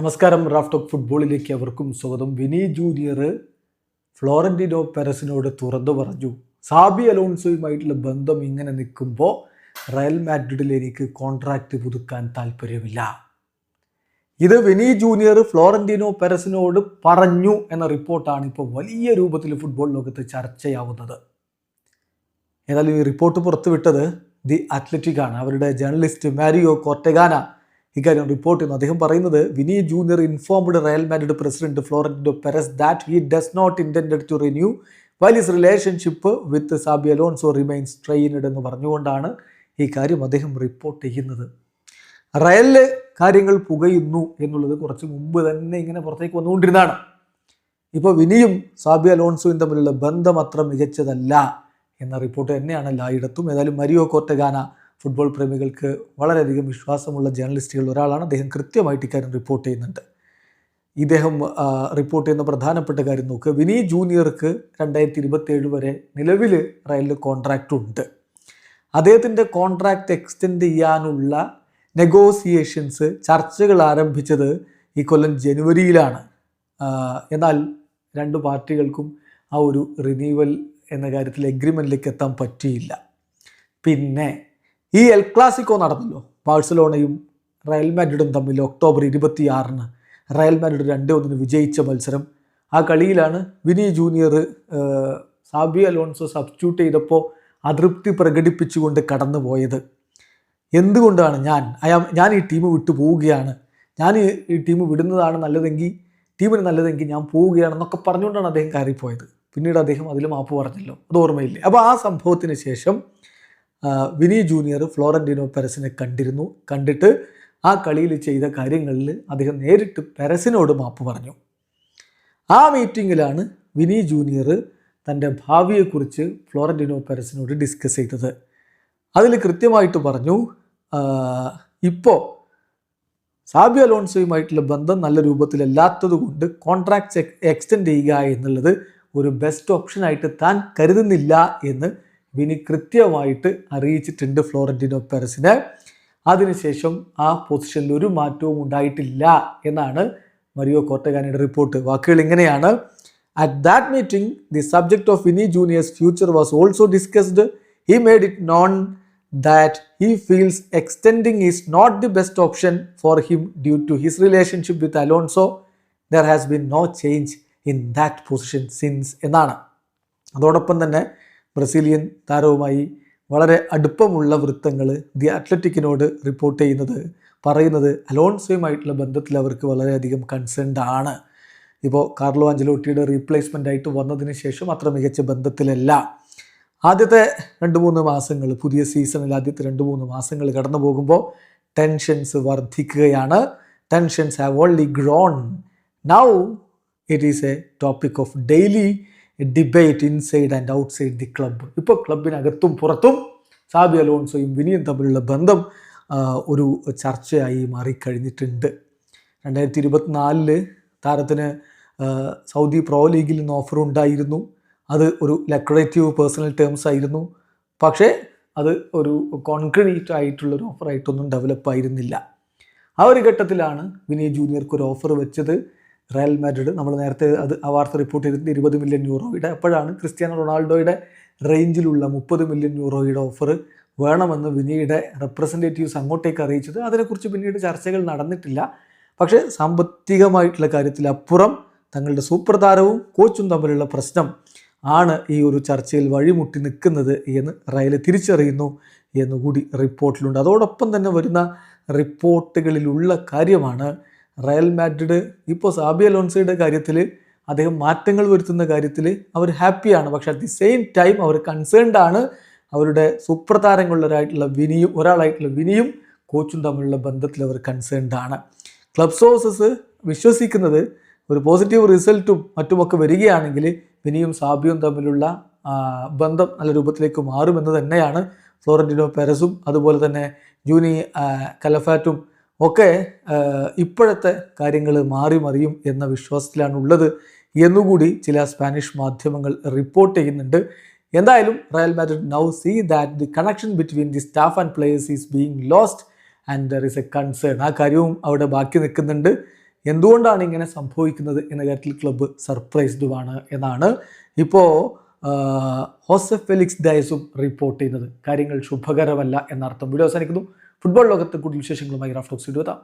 നമസ്കാരം Raf talk ഫുട്ബോളിലേക്ക് അവർക്കും സ്വാഗതം. വിനി ജൂനിയർ ഫ്ലോറന്റിനോ പെരസിനോട് തുറന്നു പറഞ്ഞു. സാബി അലോൺസോയുമായിട്ടുള്ള ബന്ധം ഇങ്ങനെ നിൽക്കുമ്പോൾ റയൽ മാഡ്രിഡിൽ എനിക്ക് കോൺട്രാക്റ്റ് പുതുക്കാൻ താല്പര്യമില്ല. ഇത് വിനി ജൂനിയർ ഫ്ലോറന്റിനോ പെരസിനോട് പറഞ്ഞു എന്ന റിപ്പോർട്ടാണ് ഇപ്പോൾ വലിയ രൂപത്തിൽ ഫുട്ബോൾ ലോകത്ത് ചർച്ചയാവുന്നത്. ഏതായാലും ഈ റിപ്പോർട്ട് പുറത്തുവിട്ടത് ദി അത്ലറ്റിക് ആണ് അവരുടെ ജേർണലിസ്റ്റ് മാരിയോ കോർട്ടഗാന ഇക്കാര്യം റിപ്പോർട്ട് ചെയ്യുന്നു. അദ്ദേഹം പറയുന്നത് Vini Junior informed Real Madrid president Florentino Perez that he does not intend to renew while is relationship with Xabi Alonso remains strained എന്ന് പറഞ്ഞുകൊണ്ടാണ് ഈ കാര്യം അദ്ദേഹം റിപ്പോർട്ട് ചെയ്യുന്നത്. റയലിൽ കാര്യങ്ങൾ പുകയുന്നു എന്നുള്ളത് കുറച്ച് മുമ്പ് തന്നെ ഇങ്ങനെ പുറത്തേക്ക് വന്നുകൊണ്ടിരുന്നതാണ്. ഇപ്പോൾ വിനിയും സാബി അലോൺസോയും തമ്മിലുള്ള ബന്ധം അത്ര മികച്ചതല്ല എന്ന റിപ്പോർട്ട് തന്നെയാണ് എല്ലായിടത്തും. ഏതായാലും മരിയോ കോർട്ടഗാന ഫുട്ബോൾ പ്രേമികൾക്ക് വളരെയധികം വിശ്വാസമുള്ള ജേർണലിസ്റ്റുകൾ ഒരാളാണ്. അദ്ദേഹം കൃത്യമായിട്ട് ഇക്കാര്യം റിപ്പോർട്ട് ചെയ്യുന്നുണ്ട്. ഇദ്ദേഹം റിപ്പോർട്ട് ചെയ്യുന്ന പ്രധാനപ്പെട്ട കാര്യം നോക്കുക വിനി ജൂനിയർക്ക് രണ്ടായിരത്തി ഇരുപത്തേഴ് വരെ നിലവിൽ റയലിൽ കോൺട്രാക്റ്റ് ഉണ്ട്. അദ്ദേഹത്തിന്റെ കോൺട്രാക്റ്റ് എക്സ്റ്റെൻഡ് ചെയ്യാനുള്ള നെഗോസിയേഷൻസ് ചർച്ചകൾ ആരംഭിച്ചത് ഈ കൊല്ലം ജനുവരിയിലാണ്. എന്നാൽ രണ്ട് പാർട്ടികൾക്കും ആ ഒരു റിന്യൂവൽ എന്ന കാര്യത്തിൽ എഗ്രിമെന്റിലേക്ക് എത്താൻ പറ്റിയില്ല. പിന്നെ ഈ എൽ ക്ലാസിക്കോ നടന്നല്ലോ. ബാഴ്സലോണയും റയൽ മാഡ്രിഡും തമ്മിൽ ഒക്ടോബർ ഇരുപത്തിയാറിന് റയൽ മാഡ്രിഡ് രണ്ട് ഒന്നിന് വിജയിച്ച മത്സരം. ആ കളിയിലാണ് Vini Junior Xabi Alonso substitute ചെയ്തപ്പോൾ അതൃപ്തി പ്രകടിപ്പിച്ചുകൊണ്ട് കടന്നു പോയത് എന്തുകൊണ്ടാണ് ഞാൻ അയാ ഞാൻ ഈ ടീം വിട്ടു പോവുകയാണ്. ഞാൻ ഈ ടീം വിടുന്നതാണ് നല്ലതെങ്കിൽ ടീമിന് നല്ലതെങ്കിൽ ഞാൻ പോവുകയാണെന്നൊക്കെ പറഞ്ഞുകൊണ്ടാണ് അദ്ദേഹം കയറിപ്പോയത്. പിന്നീട് അദ്ദേഹം അതിൽ മാപ്പ് പറഞ്ഞല്ലോ. അത് ഓർമ്മയില്ലേ? അപ്പോൾ ആ സംഭവത്തിന് ശേഷം വിനി ജൂനിയർ ഫ്ലോറന്റിനോ പെരസിനെ കണ്ടിരുന്നു. കണ്ടിട്ട് ആ കളിയിൽ ചെയ്ത കാര്യങ്ങളിൽ അദ്ദേഹം നേരിട്ട് പെരസിനോട് മാപ്പ് പറഞ്ഞു. ആ മീറ്റിങ്ങിലാണ് വിനി ജൂനിയർ തന്റെ ഭാവിയെക്കുറിച്ച് ഫ്ലോറന്റിനോ പെരസിനോട് ഡിസ്കസ് ചെയ്തത്. അതിൽ കൃത്യമായിട്ട് പറഞ്ഞു ഇപ്പോൾ സാബിയ അലോൺസോയുമായിട്ടുള്ള ബന്ധം നല്ല രൂപത്തിലല്ലാത്തത് കൊണ്ട് കോൺട്രാക്ട്സ് എക്സ്റ്റെൻഡ് ചെയ്യുക എന്നുള്ളത് ഒരു ബെസ്റ്റ് ഓപ്ഷനായിട്ട് താൻ കരുതുന്നില്ല എന്ന് വിനി കൃത്യമായിട്ട് അറിയിച്ചിട്ടുണ്ട് ഫ്ലോറന്റിനോ പെരസിന് അതിനുശേഷം ആ പൊസിഷനിൽ ഒരു മാറ്റവും ഉണ്ടായിട്ടില്ല എന്നാണ് മരിയോ കോട്ടഗാനയുടെ റിപ്പോർട്ട്. വാക്കുകൾ ഇങ്ങനെയാണ്. At that meeting the subject of Vini Junior's future was also discussed he made it known that he feels extending is not the best option for him due to his relationship with Alonso there has been no change in that position since എന്നാണ്. അതോടൊപ്പം തന്നെ Brazilian താരവുമായി വളരെ അടുപ്പമുള്ള വൃത്തങ്ങൾ the അത്ലറ്റിക്കിനോട് report ചെയ്യുന്നത് പറയുന്നത് അലോൺസോയുമായിട്ടുള്ള ബന്ധത്തിൽ അവർക്ക് വളരെയധികം കൺസേൺഡ് ആണ്. ഇപ്പോൾ കാർലോ ആഞ്ചലോട്ടിയുടെ റീപ്ലേസ്മെന്റ് ആയിട്ട് വന്നതിന് ശേഷം അത്ര മികച്ച ബന്ധത്തിലല്ല. ആദ്യത്തെ രണ്ട് മൂന്ന് മാസങ്ങൾ പുതിയ സീസണിൽ ആദ്യത്തെ രണ്ട് മൂന്ന് മാസങ്ങൾ കടന്നു പോകുമ്പോൾ ടെൻഷൻസ് വർദ്ധിക്കുകയാണ് tensions have only grown now it is a topic of daily debate inside and outside the club ഇപ്പോൾ ക്ലബിനകത്തും പുറത്തും സാബി അലോൺസോയും വിനിയും തമ്മിലുള്ള ബന്ധം ഒരു ചർച്ചയായി മാറിക്കഴിഞ്ഞിട്ടുണ്ട്. രണ്ടായിരത്തി ഇരുപത്തിനാലിൽ താരത്തിന് സൗദി പ്രോ ലീഗിൽ നിന്ന് ഓഫർ ഉണ്ടായിരുന്നു. അത് ഒരു ലക്രേറ്റീവ് പേഴ്സണൽ ടേംസ് ആയിരുന്നു. പക്ഷേ അത് ഒരു കോൺക്രീറ്റ് ആയിട്ടുള്ളൊരു ഓഫറായിട്ടൊന്നും ഡെവലപ്പ് ആയിരുന്നില്ല. ആ ഒരു ഘട്ടത്തിലാണ് വിനയ് ജൂനിയർക്ക് ഒരു ഓഫർ വെച്ചത്. റയൽ മാഡ്രിഡ് നമ്മൾ നേരത്തെ അത് ആ വാർത്ത റിപ്പോർട്ട് ചെയ്തിട്ട് ഇരുപത് മില്യൺ യൂറോയുടെ അപ്പോഴാണ് ക്രിസ്ത്യാനോ റൊണാൾഡോയുടെ റേഞ്ചിലുള്ള മുപ്പത് മില്യൺ യൂറോയുടെ ഓഫർ വേണമെന്ന് വിനിയുടെ റെപ്രസെന്റേറ്റീവ്സ് അങ്ങോട്ടേക്ക് അറിയിച്ചത്. അതിനെക്കുറിച്ച് പിന്നീട് ചർച്ചകൾ നടന്നിട്ടില്ല. പക്ഷേ സാമ്പത്തികമായിട്ടുള്ള കാര്യത്തിൽ അപ്പുറം തങ്ങളുടെ സൂപ്പർ താരവും കോച്ചും തമ്മിലുള്ള പ്രശ്നം ആണ് ഈ ഒരു ചർച്ചയിൽ വഴിമുട്ടി നിൽക്കുന്നത് എന്ന് റയൽ തിരിച്ചറിയുന്നു എന്നുകൂടി റിപ്പോർട്ടിലുണ്ട് അതോടൊപ്പം തന്നെ വരുന്ന റിപ്പോർട്ടുകളിലുള്ള കാര്യമാണ് റയൽ മാഡ്രിഡ് ഇപ്പോൾ സാബി അലോൺസയുടെ കാര്യത്തിൽ അദ്ദേഹം മാറ്റങ്ങൾ വരുത്തുന്ന കാര്യത്തിൽ അവർ ഹാപ്പിയാണ്. പക്ഷേ അറ്റ് ദി സെയിം ടൈം അവർ കൺസേൺഡ് ആണ് അവരുടെ സൂപ്പർ വിനിയും ഒരാളായിട്ടുള്ള വിനിയും കോച്ചും തമ്മിലുള്ള ബന്ധത്തിൽ അവർ കൺസേൺഡ് ആണ്. ക്ലബ് സോഴ്സസ് വിശ്വസിക്കുന്നത് ഒരു പോസിറ്റീവ് റിസൾട്ടും മറ്റുമൊക്കെ വരികയാണെങ്കിൽ വിനിയും സാബിയും തമ്മിലുള്ള ബന്ധം നല്ല രൂപത്തിലേക്ക് മാറുമെന്ന് തന്നെയാണ് ഫ്ലോറന്റിനോ പെരസും അതുപോലെ തന്നെ ജൂനി കലഫാറ്റും ഒക്കെ ഇപ്പോഴത്തെ കാര്യങ്ങൾ മാറി മറിയും എന്ന വിശ്വാസത്തിലാണ് ഉള്ളത് എന്നുകൂടി ചില സ്പാനിഷ് മാധ്യമങ്ങൾ റിപ്പോർട്ട് ചെയ്യുന്നുണ്ട്. എന്തായാലും Real Madrid now see that the connection between the staff and players is being lost and there is a concern ആ കാര്യവും അവിടെ ബാക്കി നിൽക്കുന്നുണ്ട്. എന്തുകൊണ്ടാണ് ഇങ്ങനെ സംഭവിക്കുന്നത് എന്ന കാര്യത്തിൽ ക്ലബ്ബ് സർപ്രൈസ്ഡുമാണ് എന്നാണ് ഇപ്പോൾ ഹോസഫ് ഫെലിക്സ് ഡയസും റിപ്പോർട്ട് ചെയ്യുന്നത്. കാര്യങ്ങൾ ശുഭകരമല്ല എന്നർത്ഥം. വീഡിയോ അവസാനിക്കുന്നു. ഫുട്ബോൾ ലോകത്തെ കൂടുതൽ വിശേഷങ്ങളുമായി റാഫ്റ്റോക്സ് എത്താം